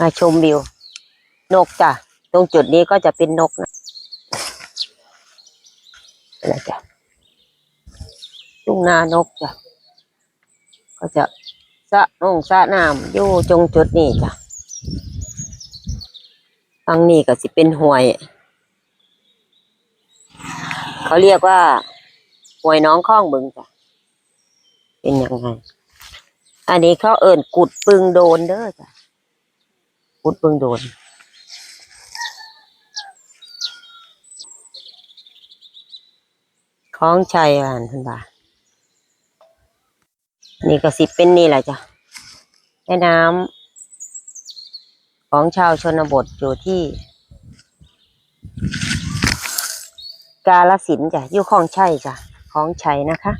มาชมวิว นกจ้ะ ตรงจุดนี้ก็จะเป็นนกนะอะไรจ้ะทุ่งนานกจ้ะ ก็จะสะนงสะน้ำอยู่ตรงจุดนี้จ้ะทางนี้ก็สิเป็นห้วย เขาเรียกว่าห้วยน้องข้องบึงจ้ะ เป็นยังไง อันนี้เขาเอิ่นกุดปึงโดนเด้อจ้ะ กุดปึงโดนของชัยอ่านทันบานี่ก็สิเป็นนี่แหละจ้ะแม่น้ำของชาวชนบทอยู่ที่ กาลสินจ้ะอยู่ของชัยจ้ะของชัยนะคะ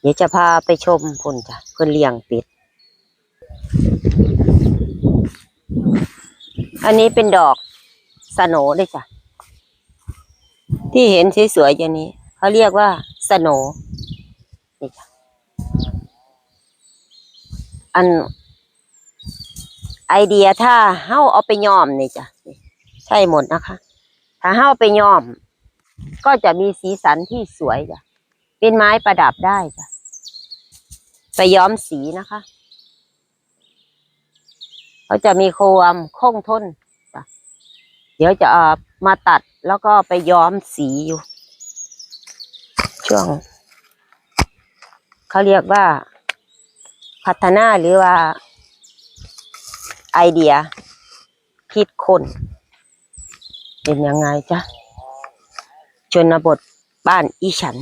เดี๋ยวจะพาไปชมพุ่นจ้ะเพื่อนเลี้ยงเป็ด อันนี้เป็นดอกสโหนเลยจ้ะ ที่เห็นสวยๆอย่างนี้ เขาเรียกว่าสโนนี่จ้ะอัน ไอเดียถ้าเฮ้าเอาไปย้อมนี่จ้ะใช่หมดนะคะ ถ้าเฮ้าไปย้อม ก็จะมีสีสันที่สวยจ้ะ เป็นไม้ประดับได้จ้ะไปย้อมสีนะคะ เขาจะมีความคงทนเดี๋ยวจะามาตัดแล้วก็ไปย้อมสีอยู่ ช่วง เขาเรียกว่า พัฒนาหรือว่า ไอเดียคิดคนเป็นยังไงจ๊ะชนบทบ้านอีฉัน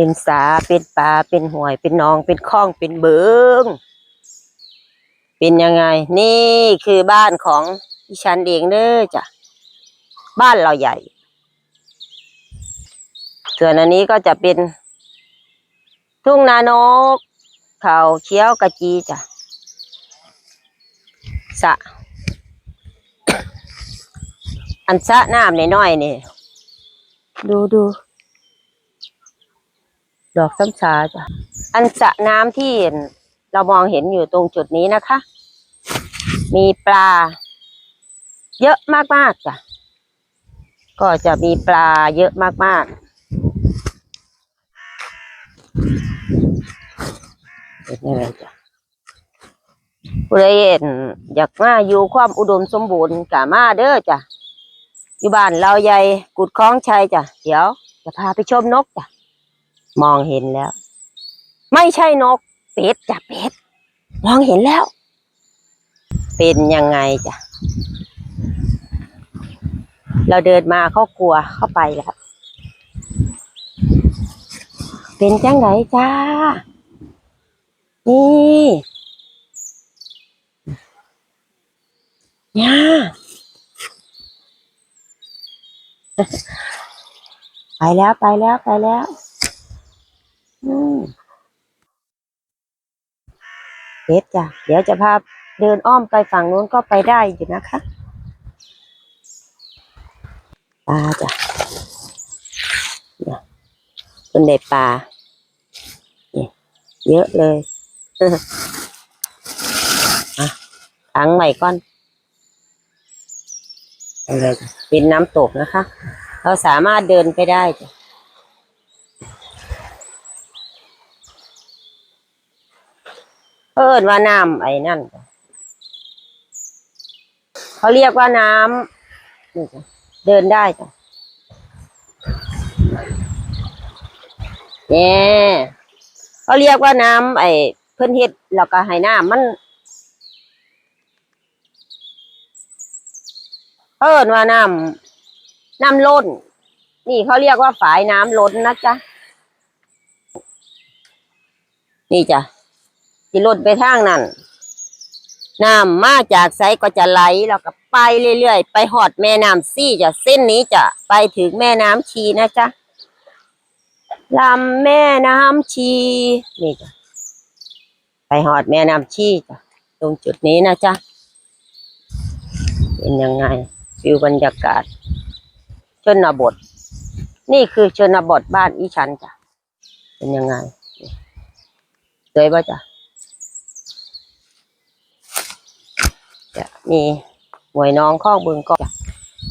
เป็นสาเป็นปลาเป็นหวย เป็นหนองเป็นคลองเป็นเบิงเป็นยังไง นี่คือบ้านของอีฉันเองเด้อจ้ะบ้านเราใหญ่ ส่วนอันนี้ก็จะเป็น ทุ่งนานก เขาเขียวกะจีจ้ะสะ อันสะน้ำน้อยๆนี่ ดูดู ดอกซ้ำชาจ้ะอันสระน้ำที่เรามองเห็นอยู่ตรงจุดนี้นะคะ มีปลา เยอะมากๆจ้ะก็จะมีปลาเยอะมากๆเป็นยังไงจ้ะผู้ใดเห็นอยากมาอยู่ความอุดมสมบูรณ์กะมาเด้อจ้ะอยู่บ้านเราใหญ่กุดคล้องชัยจ้ะเดี๋ยวจะพาไปชมนกจ้ะ มองเห็นแล้ว ไม่ใช่นก เป็ดจ้ะเป็ด มองเห็นแล้ว เป็นยังไงจ้ะ เราเดินมาเขากลัวเข้าไปแล้ว เป็นจังไงจ้า นี่ย่าไปแล้วไปแล้วไปแล้ว เด็ดจ้ะ เดี๋ยวจะพาเดินอ้อมไปฝั่งนู้นก็ไปได้อยู่นะคะปลาจ้ะเนี่ยเป็นเด็ดปลาเยอะเลยอะขังใหม่ก่อนเอาเลยจ้ะเป็นน้ำตกนะคะ เราสามารถเดินไปได้จ้ะ เพิ่นว่าน้ำไอ้นั่นเขาเรียกว่าน้ำนี่จ้ะเดินได้จ้ะเนี่ยเขาเรียกว่าน้ำไอ้เพิ่อนเฮ็ดแล้วก็ให้น้ำมันเพิ่นว่าน้ำน้ำล้น นี่เขาเรียกว่าฝายน้ำล้นนะจ๊ะนี่จ้ะ ที่ลดไปทางนั้นน้ำมาจากไซก็จะไหลแล้วก็ไปเรื่อยๆ ไปหอดแม่น้ำซี่จะเส้นนี้จะไปถึงแม่น้ำชีนะจ๊ะลำแม่น้ำชี นี่จ้ะไปหอดแม่น้ำชีจ้ะตรงจุดนี้นะจ๊ะเป็นยังไงฟิวบรรยากาศ ชนบท นี่คือชนบทบ้านอีฉันจ้ะเป็นยังไงสวยป่ะจ้ะ จะมีหวยน้องข้องบึงก็จ้ะ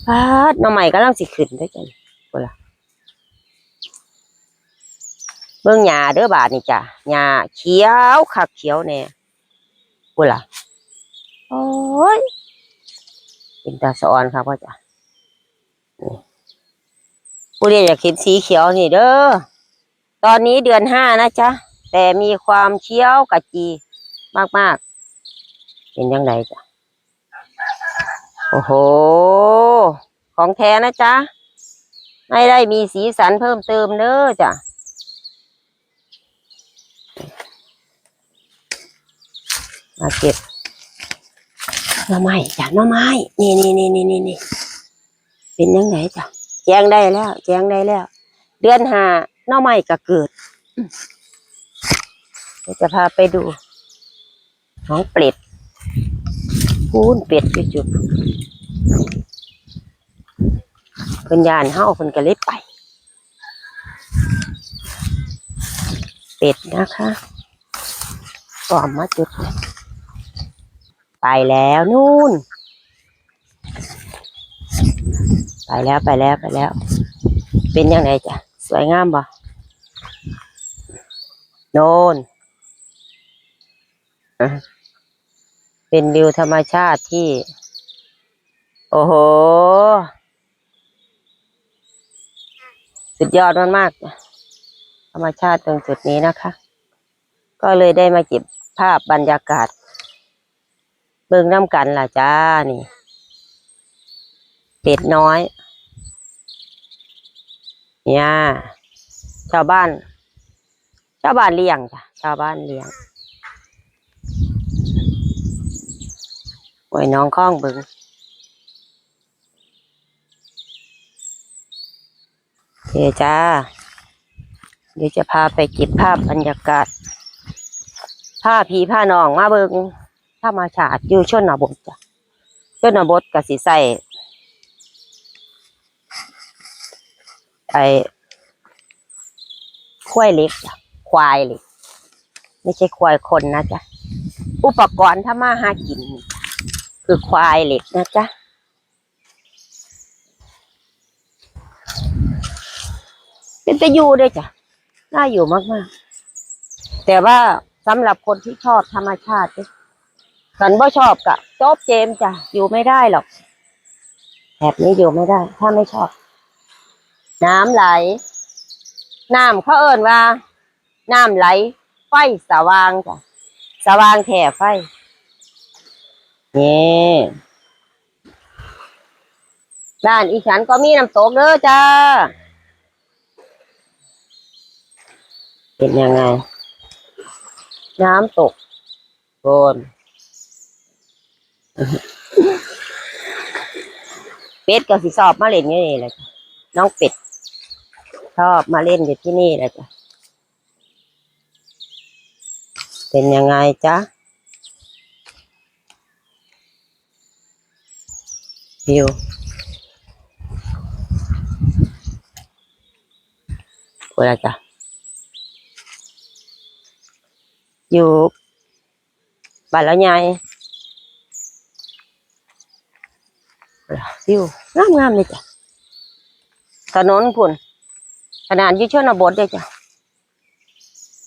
พาดน้องใหม่ก็ลังสิขึ้นได้จ้ะกูล่ะเบิ่งหญ้าเด้อบาดนี่จ้ะหญ้าเขียวคักเขียวแน่กูล่ะโอ้ยเป็นตาสะออนครับพ่อจ้ะผู้เรียนอยากเห็นสีเขียวนี่เด้อ ตอนนี้เดือนห้านะจ๊ะ แต่มีความเคี้ยวกะจีมากๆ เป็นยังไงจ๊ะ โอ้โห ของแท้นะจ๊ะ ไม่ได้มีสีสันเพิ่มเติมเด้อจ้ะมาเก็บหน่อไม้จ้ะหน่อไม้ นี่นี่นี่นี่นี่นี่เป็นยังไงจ้ะแจงได้แล้ว แจงได้แล้ว เดือนหาหน่อไม้ก็เกิดเดี๋ยวจะพาไปดูน้องเป็ด พูนเป็ดอยู่จุดเพิ่นยานเฮาเพิ่นก็เลยไป เป็ดนะคะก็เอามาจุด ไปแล้วนู่น ไปแล้วไปแล้วไปแล้ว เป็นยังไงจ้ะ สวยงามบ่โน่นอะ เป็นวิวธรรมชาติที่ โอ้โห สุดยอดมากๆธรรมชาติตรงจุดนี้นะคะ ก็เลยได้มาเก็บภาพบรรยากาศ เบิ่งน้ำกันล่ะจ้านี่ เป็ดน้อย เนี่ย ชาวบ้าน ชาวบ้านเลี้ยงจ้ะ ชาวบ้านเลี้ยง โอ้ยน้องข้องเบึงโอเคจ้า เดี๋ยวจะพาไปเก็บภาพบรรยากาศผ้าผีผ้าน้องมาเบิงธรรมชาติอยู่ชนบทจ้ะชนบทก็สิใสไอ้ควายเล็กจ้ะควายเล็กไม่ใช่ควายคนนะจ๊ะ อุปกรณ์ถ้ามาหากินนี่จ้ะ คือควายเหล็กนะจ๊ะเป็นตะยูด้วยจ้ะน่าอยู่มากๆ แต่ว่าสำหรับคนที่ชอบธรรมชาติเนี่ยฉันว่าชอบกะจบเจมจ้ะอยู่ไม่ได้หรอกแบบนี้อยู่ไม่ได้ ถ้าไม่ชอบ น้ำไหลน้ำเขาเอิ้นว่า น้ำไหล ไฟสว่างจ้ะสว่างแถ่ไฟ นี่ด้านอีสานก็มีน้ำตกเด้อจ้าเป็นยังไง น้ำตกโกนเป็ดก็สิชอบมาเล่นอยู่นี่แหละจ้ะน้องเป็ด ชอบมาเล่นอยู่ที่นี่แหละจ้ะเป็นยังไงจ๊ะ วิวพูดอะไรจ้ะอยู่บ้านและยายวิวงามงามเลยจ้ะถนนพุ่นขนาดยู่ชนบทเลยจ้ะ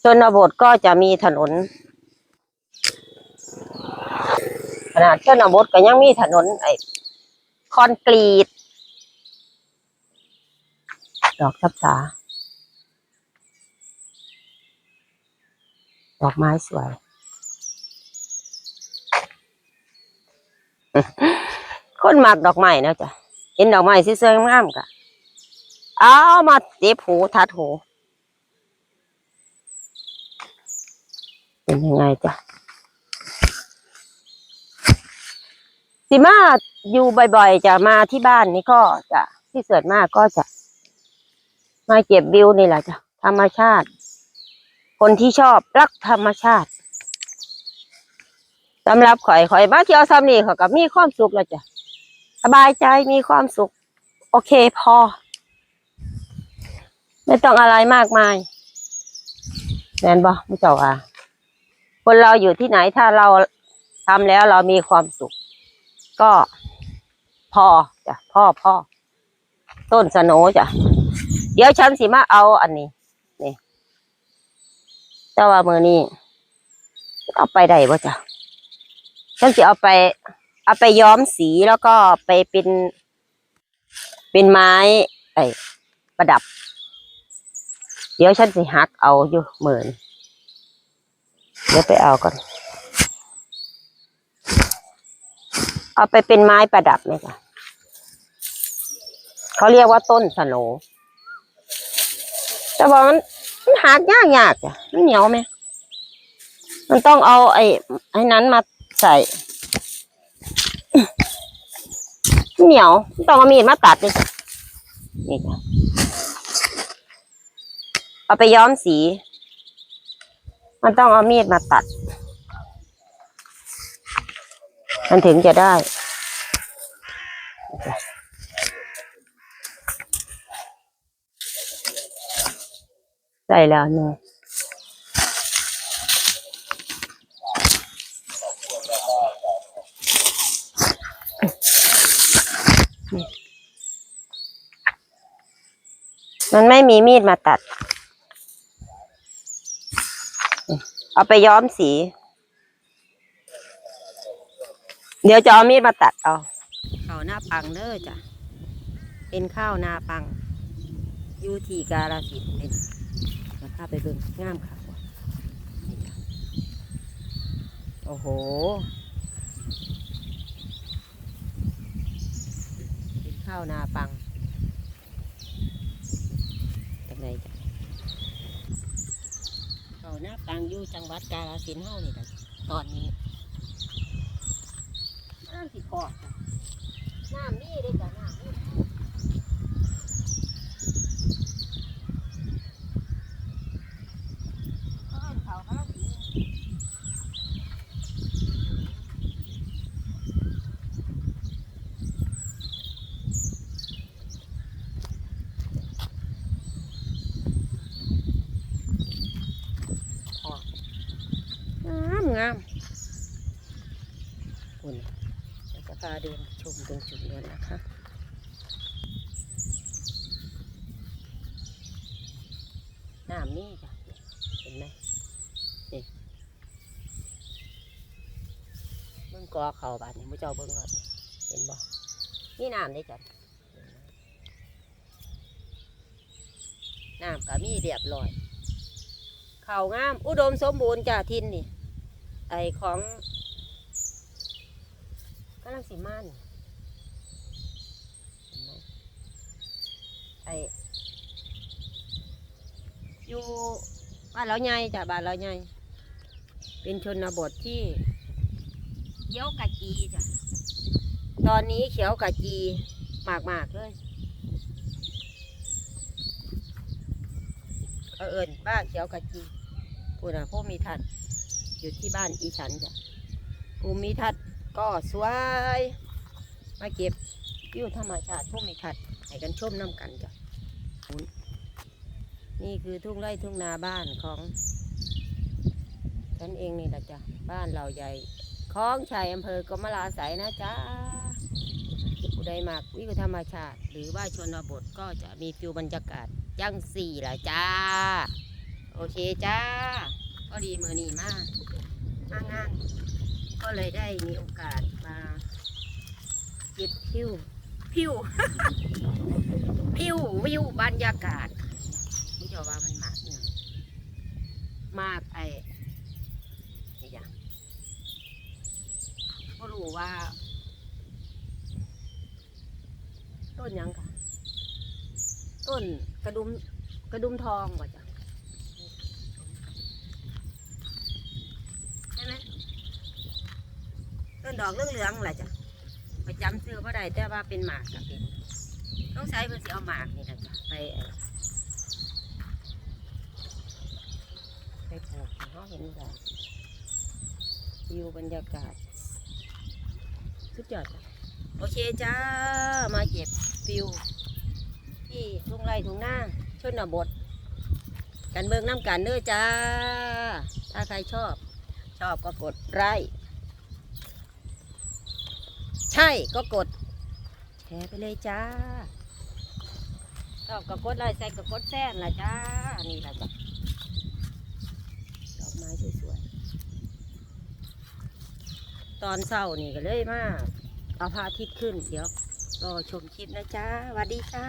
ชนบทก็จะมีถนน ขนาดชนบทก็ยังมีถนนไอ้ คอนกรีต ดอกทับสาดอกไม้สวย คนมักดอกไม้นะจ๊ะเห็นดอกไม้สวยๆงามๆกะเอามาเจ็บหูทัดหูเป็นยังไงจ๊ะ สิมาอยู่บ่อยๆจะมาที่บ้านนี่ก็จะที่เสือมากก็จะ มาเก็บวิวนี่แหละจ้ะธรรมชาติ คนที่ชอบรักธรรมชาติสำหรับข่อยข่อยมาเที่ยวซ้ำนี่เขาก็มีความสุขแล้วจ้ะสบายใจมีความสุข โอเคพอ ไม่ต้องอะไรมากมายแมนบ่ไม่เจ้าอะคนเราอยู่ที่ไหนถ้าเราทำแล้วเรามีความสุข ก็พอจ้ะพ่อพ่อต้นสโนจ้ะเดี๋ยวฉันสิมาเอาอันนี้นี่แต่ว่ามือนี้เอาไปได้บ่จ้ะฉันสิเอาไป เอาไปย้อมสีแล้วก็ไปเป็น เป็นไม้ไอ้ประดับ เดี๋ยวฉันสิหักเอาอยู่เหมือนเดี๋ยวไปเอาก่อน เอาไปเป็นไม้ประดับไหมคะเขาเรียกว่าต้นสโนแต่ว่ามันมันหักยากยากๆจ้ะมันเหนียวไหมมันต้องเอาไอ้ไอ้นั้นมาใส่เหนียวต้องเอามีดมาตัดนี่นี่จ้ะเอาไปย้อมสี มันต้องเอามีดมาตัด มันถึงจะได้ ใส่แล้วหนึ่งมันไม่มีมีดมาตัด เอาไปย้อมสี เดี๋ยวจะเอามีดมาตัดเอาข้าวหน้าปังเด้อจ้ะเป็นข้าวนาปังยูทีกาลสินเป็นมาข้าไปเบิ่งงามค่ะนี่จ้ะโอ้โหเป็นข้าวนาปังจากไหนจ้ะข้าวหน้าปังอยู่จังหวัดกาลสินเฮานี่จ้ะตอนนี้ น้ำสิขอดจ้ะน้ำนี่เลยจ้ะน้ำนี่เขาเขาสีงามงามคุณ จะพาเดินชมตรงจุดนี้นะคะน้ำนี่จ้ะเห็นไหมนี่เบิ่งกอเข่าบาดนี่มุเจ้าเบิ่งก่อนเห็นบ่นี่น้ำได้จ้ะน้ำก็มีเรียบร้อยเข่างาม อุดมสมบูรณ์จ้าทินนี่ไอของำลังสิมันเห็นไหมไออยู่บ้านเราใหญ่จ้ะบ้านเราใหญ่เป็นชนบทที่เขียวกะจีจ้ะตอนนี้เขียวกะจีมากมากเลยเขาเอิญบ้านเขียวกะจีพูดนะผู้มีทัดอยู่ที่บ้านอีฉันจ้ะภูมิทัศน์ ก็สวย มาเก็บวิวธรรมชาติผู้มีทัดให้กันชมน้ำกันจ้ะนี่คือทุ่งไร่ทุ่งนาบ้านของฉันเองนี่แหละจ้ะบ้านเราใหญ่คลองชัยอำเภอกมลาใสยนะจ๊ะผู้ใดมากวิวธรรมชาติ หรือว่าชนบทก็จะมีฟิวบรรยากาศจังสี่ละจ้า โอเคจ้า ก็ดีมือนี้มากมางาน ก็เลยได้มีโอกาสมาเก็บพิวพิวพิววิวบรรยากาศนี่จะว่ามันมากเนี่ยมากไอ้นี่อย่างก็รู้ว่า ต้นหยังค่ะต้นกระดุมกระดุมทองว่ะจ้ะ ใช่ไหมต้น ดอกเหลืองๆแหละจ้ะไปจำซื้อว่าได้แต่ว่าเป็นหมากกับเป็นต้องใช้เพื่อสิเอาหมากนี่นะจ้ะไปไปปลูกให้เขาเห็นกันวิวบรรยากาศ สุดยอดโอเคจ้า มาเก็บฟิว ที่ทุ่งไร่ทุ่งนาชนบทกันเบิงน้ำกันเด้อจ้า ถ้าใครชอบ ชอบก็กดไลค์ ใช่ก็กด แชร์ไปเลยจ้าชอบก็กดไลค์ใส่ก็กดแซนละจ้า นี่ละจ้ะดอกไม้สวยๆ ตอนเศร้านี่ก็เลยมาเอาพระอาทิตย์ขึ้น เดี๋ยวรอชมคลิปนะจ้าสวัสดีจ้า